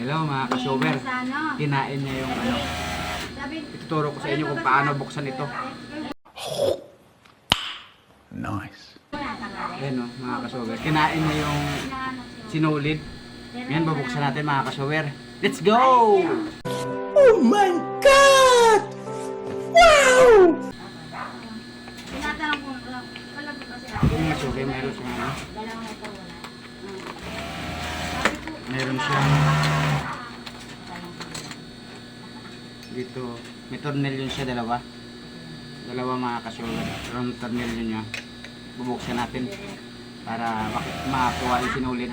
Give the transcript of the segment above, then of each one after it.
Hello mga ka-shower. Ano? Kinain niya yung ano. Ituturo ko sa inyo kung paano buksan ito. Nice. Ayan o mga ka-shower. Kinain niya yung sinulid. Ngayon babuksan natin mga ka-shower. Let's go! Oh my God! Wow! Yung mga suki, meron siyang ano. Meron siyang dito. May tornilyo siya dalawa. Dalawa mga ka-shower. Yung tornilyo niya. Bubuksan natin para makakuha yung sinulid.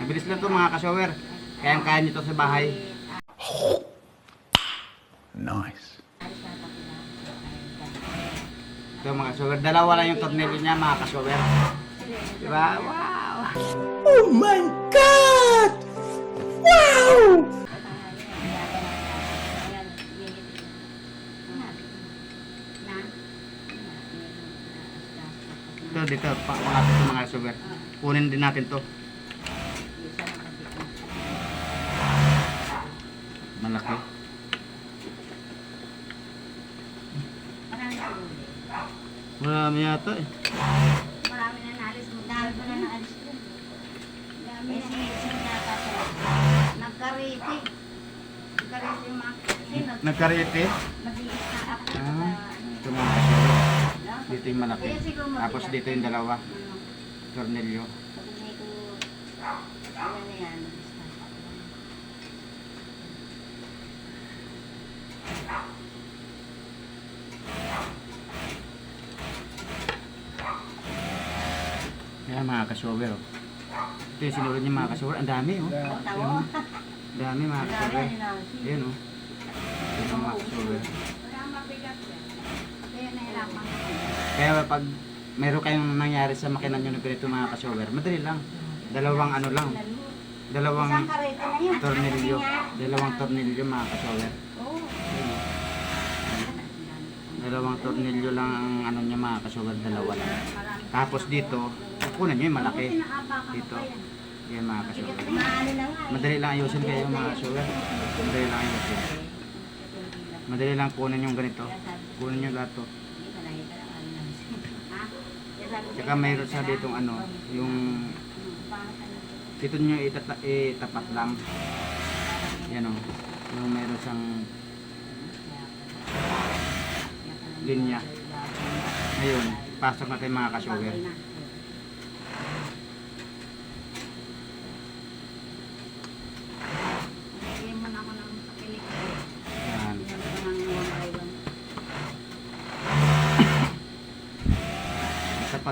Mabilis lang to mga ka-shower. Kayang-kaya nyo to sa bahay. Nice. Ito mga ka-shower. Dalawa lang yung tornilyo niya mga ka-shower. Diba? Wow! Oh my God! Wow! Ito dito. Natin ito mga ka-shower. Kunin din natin to. Malaki. Marami yata eh. Marami na naalis mo. Ko na naalis ko. Dami na. Yung mga sino. Nagkarete. Mabilis na ako. Ah, ito mga ka-shower. Dito yung malaki. Tapos dito yung dalawa. Tornilyo. sabi niya ko, na yan, mabilis na ako. Kaya mga ka-shower. Oh. Ito yung sinulad niya mga ka-shower. Ang dami oh. Oh. Ang dami mga ka-shower. Ayan oh. Ito yung mga ka-shower. Wala mabigat yan. Kaya nahirapan ako. Kaya pag meron kayong nangyari sa makina nyo na ganito mga ka-shower, madali lang. Dalawang ano lang. Dalawang tornilyo. Dalawang tornilyo mga ka-shower. Oh. Dalawang tornilyo lang ang ano niya mga ka-shower. Dalawa lang. Tapos dito, kunan nyo yung malaki. Dito. Yan mga ka-shower. Madali lang ayusin kayo mga ka-shower. Madali lang ayusin. Madali lang kunin yung ganito. Kunin nyo lahat to. Tsaka mayroon sa ditong ano, yung dito nyo itata- itapat lang. Yan o. Yung mayroon siyang linya. Ngayon, pasok natin mga ka-shower.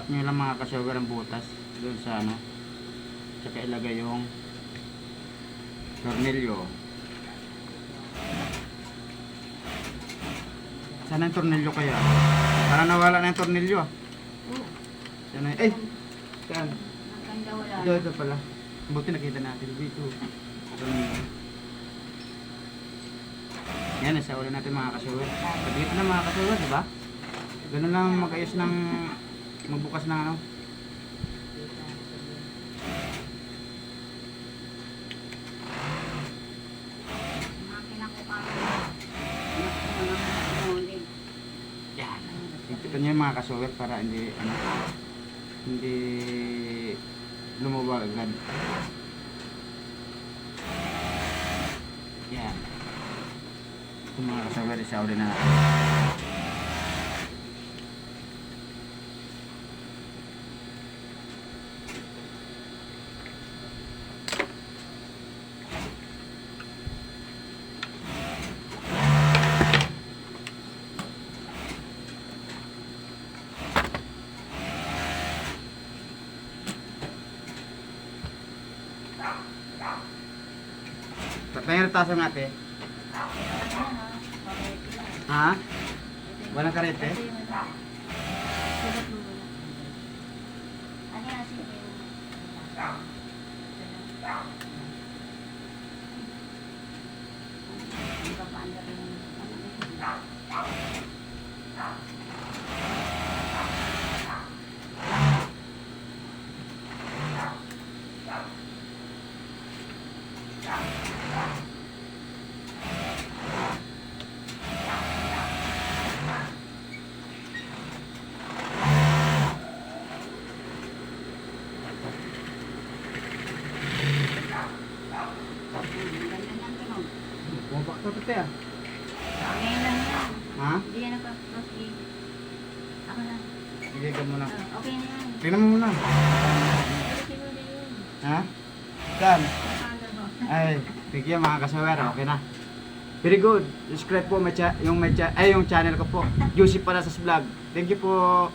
Tapat nyo lang mga ka-shower ang butas doon sa ano. Tsaka ilagay yung tornilyo. Saan ang tornilyo kaya? Para nawala na yung tornilyo. Saan na? Eh! Saan? Ito, ito pala. Buti nakita natin dito. Tornilyo. Yan, nasa ulo natin mga ka-shower. Pagdito na mga ka-shower, di ba? Ganun lang mag-ayos ng magbukas ng ano. Yan. Ito nyo yung mga ka-shower para hindi ano, hindi lumubag agad. Yan. Ito mga ka-shower, isa ulit na natin. Tatlong retaso ng ate. Ha? Walang karete? Bumabakta pa tayo. Ngayon lang yan. Ha? Hindi yan nagpa-proceed. Ako lang. Sige ka muna. Ah, okay na yan. Tingnan mo muna. Ah, ha? Saan? Ay, thank you mga kasawera. Okay na. Very good. Subscribe po may cha- yung may cha- ay yung channel ko po. Juicy para sa vlog. Thank you po.